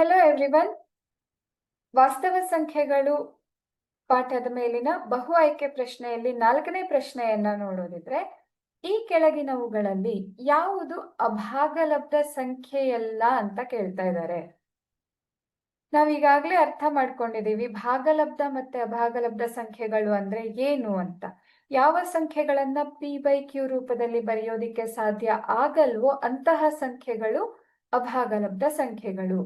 Hello everyone ವಾಸ್ತವ ಸಂಖ್ಯೆಗಳು ಪಾಠದ ಮೇಲಿನ ಬಹು ಆಯ್ಕೆ ಪ್ರಶ್ನೆಯಲ್ಲಿ ನಾಲ್ಕನೇ ಪ್ರಶ್ನೆಯನ್ನ ನೋಡೋದಿದ್ರೆ, ಈ ಕೆಳಗಿನವುಗಳಲ್ಲಿ ಯಾವುದು ಅಭಾಗಲಬ್ಧ ಸಂಖ್ಯೆಯಲ್ಲ ಅಂತ ಕೇಳ್ತಾ ಇದ್ದಾರೆ ನಾವೀಗಾಗ್ಲೇ ಅರ್ಥ ಮಾಡ್ಕೊಂಡಿದೀವಿ ಭಾಗಲಬ್ಧ ಮತ್ತೆ ಅಭಾಗಲಬ್ಧ ಸಂಖ್ಯೆಗಳು ಅಂದ್ರೆ ಏನು ಅಂತ. ಯಾವ ಸಂಖ್ಯೆಗಳನ್ನ ಪಿ ಬೈ ಕ್ಯೂ ರೂಪದಲ್ಲಿ ಬರೆಯೋದಿಕ್ಕೆ ಸಾಧ್ಯ ಆಗಲ್ವೋ ಅಂತಹ ಸಂಖ್ಯೆಗಳು ಅಭಾಗಲಬ್ಧ ಸಂಖ್ಯೆಗಳು.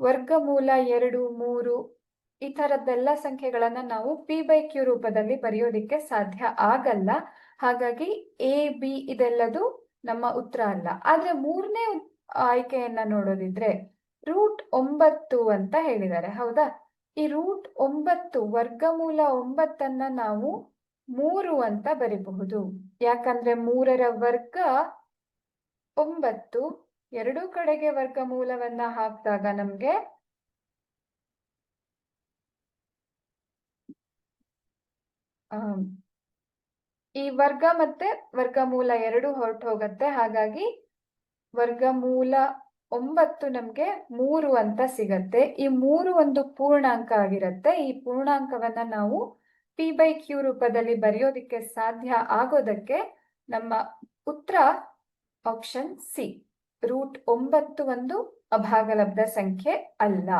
ವರ್ಗಮೂಲ ಎರಡು, ಮೂರು ಈ ಥರದ್ದೆಲ್ಲ ಸಂಖ್ಯೆಗಳನ್ನು ನಾವು ಪಿ ಬೈ ಕ್ಯೂ ರೂಪದಲ್ಲಿ ಬರೆಯೋದಿಕ್ಕೆ ಸಾಧ್ಯ ಆಗಲ್ಲ. ಹಾಗಾಗಿ ಎ ಬಿ ಇದೆಲ್ಲದು ನಮ್ಮ ಉತ್ತರ ಅಲ್ಲ. ಆದ್ರೆ ಮೂರನೇ ಆಯ್ಕೆಯನ್ನ ನೋಡೋದಿದ್ರೆ ರೂಟ್ ಒಂಬತ್ತು ಅಂತ ಹೇಳಿದ್ದಾರೆ. ಹೌದಾ? ಈ ರೂಟ್ ಒಂಬತ್ತು, ವರ್ಗಮೂಲ ಒಂಬತ್ತನ್ನ ನಾವು ಮೂರು ಅಂತ ಬರಿಬಹುದು. ಯಾಕಂದ್ರೆ ಮೂರರ ವರ್ಗ ಒಂಬತ್ತು ಎರಡೂ ಕಡೆಗೆ ವರ್ಗಮೂಲವನ್ನ ಹಾಕಿದಾಗ ನಮ್ಗೆ ಈ ವರ್ಗ ಮತ್ತೆ ವರ್ಗಮೂಲ ಎರಡು ಹೊರಟು ಹೋಗತ್ತೆ. ಹಾಗಾಗಿ ವರ್ಗಮೂಲ ಒಂಬತ್ತು ನಮ್ಗೆ ಮೂರು ಅಂತ ಸಿಗತ್ತೆ. ಈ ಮೂರು ಒಂದು ಪೂರ್ಣಾಂಕ ಆಗಿರತ್ತೆ. ಈ ಪೂರ್ಣಾಂಕವನ್ನ ನಾವು ಪಿ ಬೈ ಕ್ಯೂ ರೂಪದಲ್ಲಿ ಬರೆಯೋದಿಕ್ಕೆ ಸಾಧ್ಯ ಆಗೋದಕ್ಕೆ ನಮ್ಮ ಉತ್ತರ ಆಪ್ಷನ್ ಸಿ ರೂಟ್ ಒಂಬತ್ತು ಒಂದು ಅಭಾಗಲಬ್ಧ ಸಂಖ್ಯೆ ಅಲ್ಲ.